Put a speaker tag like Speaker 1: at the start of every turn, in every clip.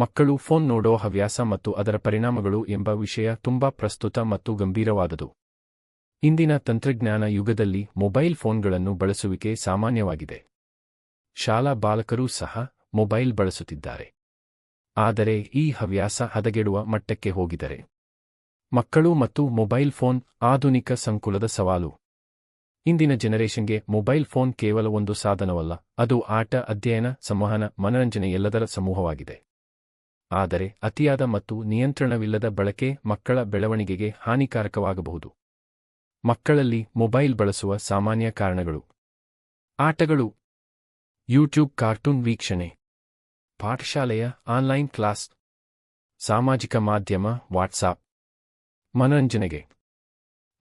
Speaker 1: ಮಕ್ಕಳು ಫೋನ್ ನೋಡೋ ಹವ್ಯಾಸ ಮತ್ತು ಅದರ ಪರಿಣಾಮಗಳು ಎಂಬ ವಿಷಯ ತುಂಬಾ ಪ್ರಸ್ತುತ ಮತ್ತು ಗಂಭೀರವಾದದು. ಇಂದಿನ ತಂತ್ರಜ್ಞಾನ ಯುಗದಲ್ಲಿ ಮೊಬೈಲ್ ಫೋನ್ಗಳನ್ನು ಬಳಸುವಿಕೆ ಸಾಮಾನ್ಯವಾಗಿದೆ. ಶಾಲಾ ಬಾಲಕರೂ ಸಹ ಮೊಬೈಲ್ ಬಳಸುತ್ತಿದ್ದಾರೆ. ಆದರೆ ಈ ಹವ್ಯಾಸ ಹದಗೆಡುವ ಮಟ್ಟಕ್ಕೆ ಹೋಗಿದರೆ. ಮಕ್ಕಳು ಮತ್ತು ಮೊಬೈಲ್ ಫೋನ್ ಆಧುನಿಕ ಸಂಕುಲದ ಸವಾಲು. ಇಂದಿನ ಜನರೇಷನ್ಗೆ ಮೊಬೈಲ್ ಫೋನ್ ಕೇವಲ ಒಂದು ಸಾಧನವಲ್ಲ, ಅದು ಆಟ, ಅಧ್ಯಯನ, ಸಂವಹನ ಮನರಂಜನೆ ಎಲ್ಲದರ ಸಮೂಹವಾಗಿದೆ. ಆದರೆ ಅತಿಯಾದ ಮತ್ತು ನಿಯಂತ್ರಣವಿಲ್ಲದ ಬಳಕೆ ಮಕ್ಕಳ ಬೆಳವಣಿಗೆಗೆ ಹಾನಿಕಾರಕವಾಗಬಹುದು. ಮಕ್ಕಳಲ್ಲಿ ಮೊಬೈಲ್ ಬಳಸುವ ಸಾಮಾನ್ಯ ಕಾರಣಗಳು. ಆಟಗಳು. ಯೂಟ್ಯೂಬ್ ಕಾರ್ಟೂನ್ ವೀಕ್ಷಣೆ. ಪಾಠಶಾಲೆಯ ಆನ್ಲೈನ್ ಕ್ಲಾಸ್. ಸಾಮಾಜಿಕ ಮಾಧ್ಯಮ ವಾಟ್ಸಾಪ್. ಮನರಂಜನೆಗೆ.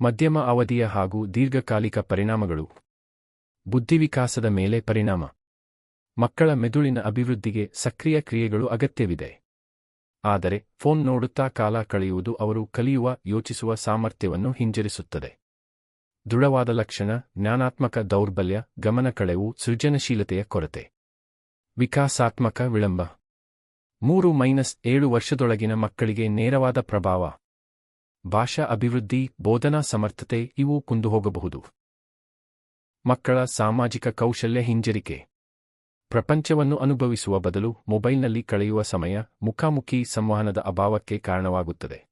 Speaker 1: ಮಧ್ಯಮ ಅವಧಿಯ ಹಾಗೂ ದೀರ್ಘಕಾಲಿಕ ಪರಿಣಾಮಗಳು. ಬುದ್ಧಿವಿಕಾಸದ ಮೇಲೆ ಪರಿಣಾಮ. ಮಕ್ಕಳ ಮೆದುಳಿನ ಅಭಿವೃದ್ಧಿಗೆ ಸಕ್ರಿಯ ಕ್ರಿಯೆಗಳು ಅಗತ್ಯವಿದೆ. ಆದರೆ ಫೋನ್ ನೋಡುತ್ತಾ ಕಾಲ ಕಳೆಯುವುದು ಅವರು ಕಲಿಯುವ, ಯೋಚಿಸುವ ಸಾಮರ್ಥ್ಯವನ್ನು ಹಿಂಜರಿಸುತ್ತದೆ. ದೃಢವಾದ ಲಕ್ಷಣ, ಜ್ಞಾನಾತ್ಮಕ ದೌರ್ಬಲ್ಯ, ಗಮನ ಕಳೆವು, ಸೃಜನಶೀಲತೆಯ ಕೊರತೆ. ವಿಕಾಸಾತ್ಮಕ ವಿಳಂಬ. ಮೂರು ಮೈನಸ್ ಏಳು ವರ್ಷದೊಳಗಿನ ಮಕ್ಕಳಿಗೆ ನೇರವಾದ ಪ್ರಭಾವ. ಭಾಷಾ ಅಭಿವೃದ್ಧಿ, ಬೋಧನಾ ಸಮರ್ಥತೆ, ಇವು ಕುಂದುಹೋಗಬಹುದು. ಮಕ್ಕಳ ಸಾಮಾಜಿಕ ಕೌಶಲ್ಯ ಹಿಂಜರಿಕೆ. ಪ್ರಪಂಚವನ್ನು ಅನುಭವಿಸುವ ಬದಲು ಮೊಬೈಲ್ನಲ್ಲಿ ಕಳೆಯುವ ಸಮಯ ಮುಖಾಮುಖಿ ಸಂವಹನದ ಅಭಾವಕ್ಕೆ ಕಾರಣವಾಗುತ್ತದೆ.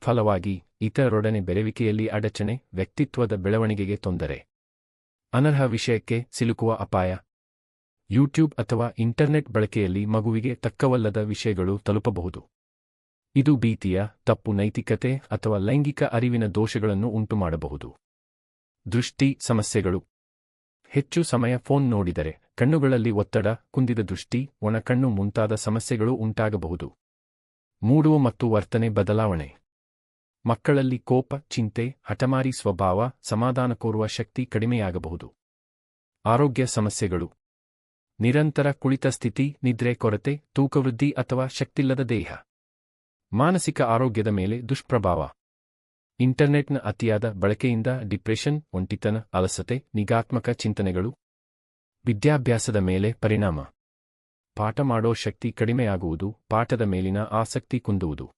Speaker 1: ಫಲವಾಗಿ, ಇತರರೊಡನೆ ಬೆರೆವಿಕೆಯಲ್ಲಿ ಅಡಚಣೆ, ವ್ಯಕ್ತಿತ್ವದ ಬೆಳವಣಿಗೆಗೆ ತೊಂದರೆ. ಅನರ್ಹ ವಿಷಯಕ್ಕೆ ಸಿಲುಕುವ ಅಪಾಯ. ಯೂಟ್ಯೂಬ್ ಅಥವಾ ಇಂಟರ್ನೆಟ್ ಬಳಕೆಯಲ್ಲಿ ಮಗುವಿಗೆ ತಕ್ಕವಲ್ಲದ ವಿಷಯಗಳು ತಲುಪಬಹುದು. ಇದು ಭೀತಿಯ, ತಪ್ಪು ನೈತಿಕತೆ ಅಥವಾ ಲೈಂಗಿಕ ಅರಿವಿನ ದೋಷಗಳನ್ನು ಉಂಟುಮಾಡಬಹುದು. ದೃಷ್ಟಿ ಸಮಸ್ಯೆಗಳು. ಹೆಚ್ಚು ಸಮಯ ಫೋನ್ ನೋಡಿದರೆ ಕಣ್ಣುಗಳಲ್ಲಿ ಒತ್ತಡ, ಕುಂದಿದ ದೃಷ್ಟಿ, ಒಣಕಣ್ಣು ಮುಂತಾದ ಸಮಸ್ಯೆಗಳು ಉಂಟಾಗಬಹುದು. ಮೂಡುವ ಮತ್ತು ವರ್ತನೆ ಬದಲಾವಣೆ. ಮಕ್ಕಳಲ್ಲಿ ಕೋಪ, ಚಿಂತೆ, ಹಠಮಾರಿ ಸ್ವಭಾವ ಸಮಾಧಾನ ಕೋರುವ ಶಕ್ತಿ ಕಡಿಮೆಯಾಗಬಹುದು. ಆರೋಗ್ಯ ಸಮಸ್ಯೆಗಳು. ನಿರಂತರ ಕುಳಿತ ಸ್ಥಿತಿ, ನಿದ್ರೆ ಕೊರತೆ, ತೂಕವೃದ್ಧಿ ಅಥವಾ ಶಕ್ತಿಲ್ಲದ ದೇಹ. ಮಾನಸಿಕ ಆರೋಗ್ಯದ ಮೇಲೆ ದುಷ್ಪ್ರಭಾವ. ಇಂಟರ್ನೆಟ್ನ ಅತಿಯಾದ ಬಳಕೆಯಿಂದ ಡಿಪ್ರೆಷನ್, ಒಂಟಿತನ, ಅಲಸತೆ, ನಿಗಾತ್ಮಕ ಚಿಂತನೆಗಳು. ವಿದ್ಯಾಭ್ಯಾಸದ ಮೇಲೆ ಪರಿಣಾಮ. ಪಾಠ ಮಾಡೋ ಶಕ್ತಿ ಕಡಿಮೆಯಾಗುವುದು, ಪಾಠದ ಮೇಲಿನ ಆಸಕ್ತಿ ಕುಂದುವುದು.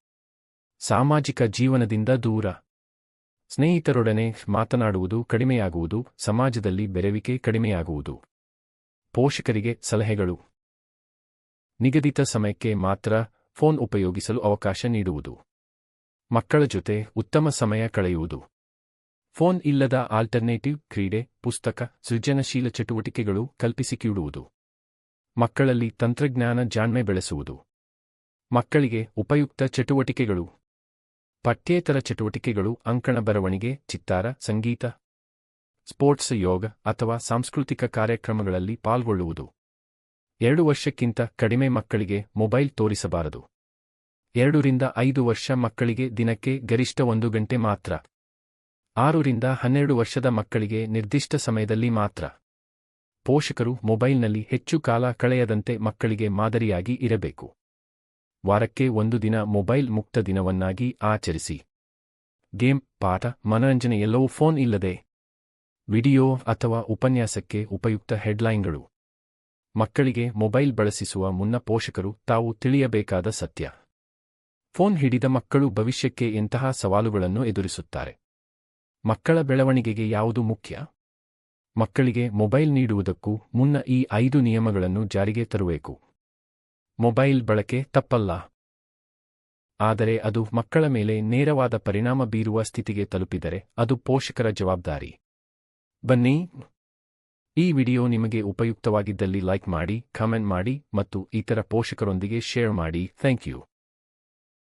Speaker 1: ಸಾಮಾಜಿಕ ಜೀವನದಿಂದ ದೂರ. ಸ್ನೇಹಿತರೊಡನೆ ಮಾತನಾಡುವುದು ಕಡಿಮೆಯಾಗುವುದು, ಸಮಾಜದಲ್ಲಿ ಬೆರವಿಕೆ ಕಡಿಮೆಯಾಗುವುದು. ಪೋಷಕರಿಗೆ ಸಲಹೆಗಳು. ನಿಗದಿತ ಸಮಯಕ್ಕೆ ಮಾತ್ರ ಫೋನ್ ಉಪಯೋಗಿಸಲು ಅವಕಾಶ ನೀಡುವುದು. ಮಕ್ಕಳ ಜೊತೆ ಉತ್ತಮ ಸಮಯ ಕಳೆಯುವುದು. ಫೋನ್ ಇಲ್ಲದ ಆಲ್ಟರ್ನೇಟಿವ್ ಕ್ರೀಡೆ, ಪುಸ್ತಕ, ಸೃಜನಶೀಲ ಚಟುವಟಿಕೆಗಳು ಕಲ್ಪಿಸಿಕಿಡುವುದು ಮಕ್ಕಳಲ್ಲಿ ತಂತ್ರಜ್ಞಾನ ಜಾಣ್ಮೆ ಬೆಳೆಸುವುದು. ಮಕ್ಕಳಿಗೆ ಉಪಯುಕ್ತ ಚಟುವಟಿಕೆಗಳು. ಪಠ್ಯೇತರ ಚಟುವಟಿಕೆಗಳು, ಅಂಕಣ ಬರವಣಿಗೆ, ಚಿತ್ತಾರ, ಸಂಗೀತ, ಸ್ಪೋರ್ಟ್ಸ್ ಯೋಗ ಅಥವಾ ಸಾಂಸ್ಕೃತಿಕ ಕಾರ್ಯಕ್ರಮಗಳಲ್ಲಿ ಪಾಲ್ಗೊಳ್ಳುವುದು. ಎರಡು ವರ್ಷಕ್ಕಿಂತ ಕಡಿಮೆ ಮಕ್ಕಳಿಗೆ ಮೊಬೈಲ್ ತೋರಿಸಬಾರದು. ಎರಡರಿಂದ ಐದು ವರ್ಷ ಮಕ್ಕಳಿಗೆ ದಿನಕ್ಕೆ ಗರಿಷ್ಠ ಒಂದು ಗಂಟೆ ಮಾತ್ರ. ಆರರಿಂದ ಹನ್ನೆರಡು ವರ್ಷದ ಮಕ್ಕಳಿಗೆ ನಿರ್ದಿಷ್ಟ ಸಮಯದಲ್ಲಿ ಮಾತ್ರ. ಪೋಷಕರು ಮೊಬೈಲ್ನಲ್ಲಿ ಹೆಚ್ಚು ಕಾಲ ಕಳೆಯದಂತೆ ಮಕ್ಕಳಿಗೆ ಮಾದರಿಯಾಗಿ ಇರಬೇಕು. ವಾರಕ್ಕೆ ಒಂದು ದಿನ ಮೊಬೈಲ್ ಮುಕ್ತ ದಿನವನ್ನಾಗಿ ಆಚರಿಸಿ. ಗೇಮ್, ಪಾಠ, ಮನರಂಜನೆ ಎಲ್ಲವೂ ಫೋನ್ ಇಲ್ಲದೆ. ವಿಡಿಯೋ ಅಥವಾ ಉಪನ್ಯಾಸಕ್ಕೆ ಉಪಯುಕ್ತ ಹೆಡ್ಲೈನ್ಗಳು. ಮಕ್ಕಳಿಗೆ ಮೊಬೈಲ್ ಬಳಸಿಸುವ ಮುನ್ನ ಪೋಷಕರು ತಾವು ತಿಳಿಯಬೇಕಾದ ಸತ್ಯ. ಫೋನ್ ಹಿಡಿದ ಮಕ್ಕಳು ಭವಿಷ್ಯಕ್ಕೆ ಎಂತಹ ಸವಾಲುಗಳನ್ನು ಎದುರಿಸುತ್ತಾರೆ. ಮಕ್ಕಳ ಬೆಳವಣಿಗೆಗೆ ಯಾವುದು ಮುಖ್ಯ? ಮಕ್ಕಳಿಗೆ ಮೊಬೈಲ್ ನೀಡುವುದಕ್ಕೂ ಮುನ್ನ ಈ ಐದು ನಿಯಮಗಳನ್ನು ಜಾರಿಗೆ ತರಬೇಕು. ಮೊಬೈಲ್ ಬಳಕೆ ತಪ್ಪಲ್ಲ. ಆದರೆ ಅದು ಮಕ್ಕಳ ಮೇಲೆ ನೇರವಾದ ಪರಿಣಾಮ ಬೀರುವ ಸ್ಥಿತಿಗೆ ತಲುಪಿದರೆ ಅದು ಪೋಷಕರ ಜವಾಬ್ದಾರಿ. ಬನ್ನಿ. ಈ ವಿಡಿಯೋ ನಿಮಗೆ ಉಪಯುಕ್ತವಾಗಿದ್ದಲ್ಲಿ ಲೈಕ್ ಮಾಡಿ, ಕಾಮೆಂಟ್ ಮಾಡಿ ಮತ್ತು ಇತರ ಪೋಷಕರೊಂದಿಗೆ ಶೇರ್ ಮಾಡಿ. Thank you.